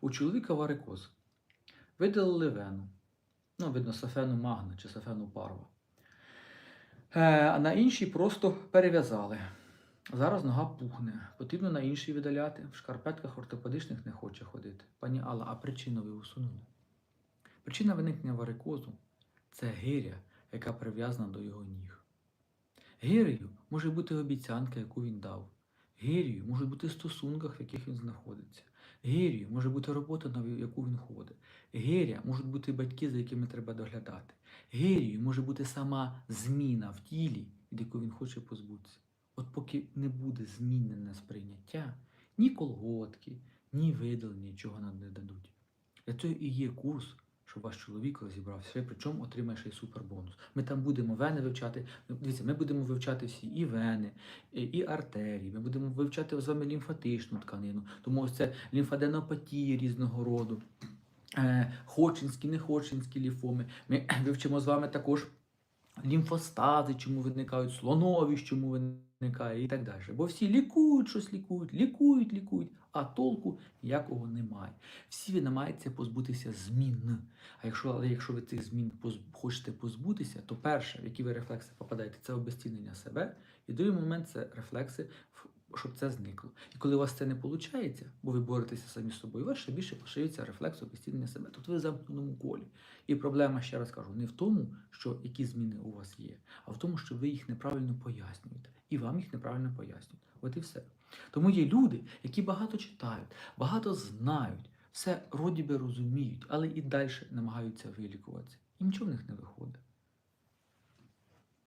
У чоловіка варикоз. Видалили вену. Ну, видно, сафену магна чи сафену парва. Е, а на іншій просто перев'язали. Зараз нога пухне. Потрібно на іншій видаляти. В шкарпетках ортопедичних не хоче ходити. Пані Алла, а причину ви усунули? Причина виникнення варикозу це гиря, яка прив'язана до його ніг. Гирею може бути обіцянка, яку він дав. Гирію можуть бути в стосунках, в яких він знаходиться. Гирію може бути робота, на яку він ходить. Гиря можуть бути батьки, за якими треба доглядати. Гирію може бути сама зміна в тілі, від якої він хоче позбутися. От поки не буде змінене сприйняття, ні колготки, ні видалення нічого нам не дадуть. Для цього і є курс, щоб ваш чоловік розібрався, причому отримає ще й супербонус. Ми там будемо вени вивчати. Ну, Дивіться, ми будемо вивчати всі і вени, і, артерії, ми будемо вивчати з вами лімфатичну тканину, тому ось це лімфаденопатії різного роду, е, ходжинські, неходжинські ліфоми. Ми вивчимо з вами також лімфостази, чому виникають, слонові, чому виникає, і так далі. Бо всі лікують щось лікують, лікують, лікують, а толку ніякого немає. Всі ви намагаєтеся позбутися змін. А якщо, але якщо ви цих змін поз, хочете позбутися, то перше, в які ви рефлекси попадаєте, це обезцінення себе. І другий момент це рефлекси, щоб це зникло. І коли у вас це не виходить, бо ви боретеся самі з собою, у вас ще більше поширюється рефлекс обезцінення себе. Тобто ви в замкненому колі. І проблема, ще раз кажу, не в тому, що які зміни у вас є, а в тому, що ви їх неправильно пояснюєте. І вам їх неправильно пояснюють. От і все. Тому є люди, які багато читають, багато знають, все роді розуміють, але і далі намагаються вилікуватися. І нічого в них не виходить.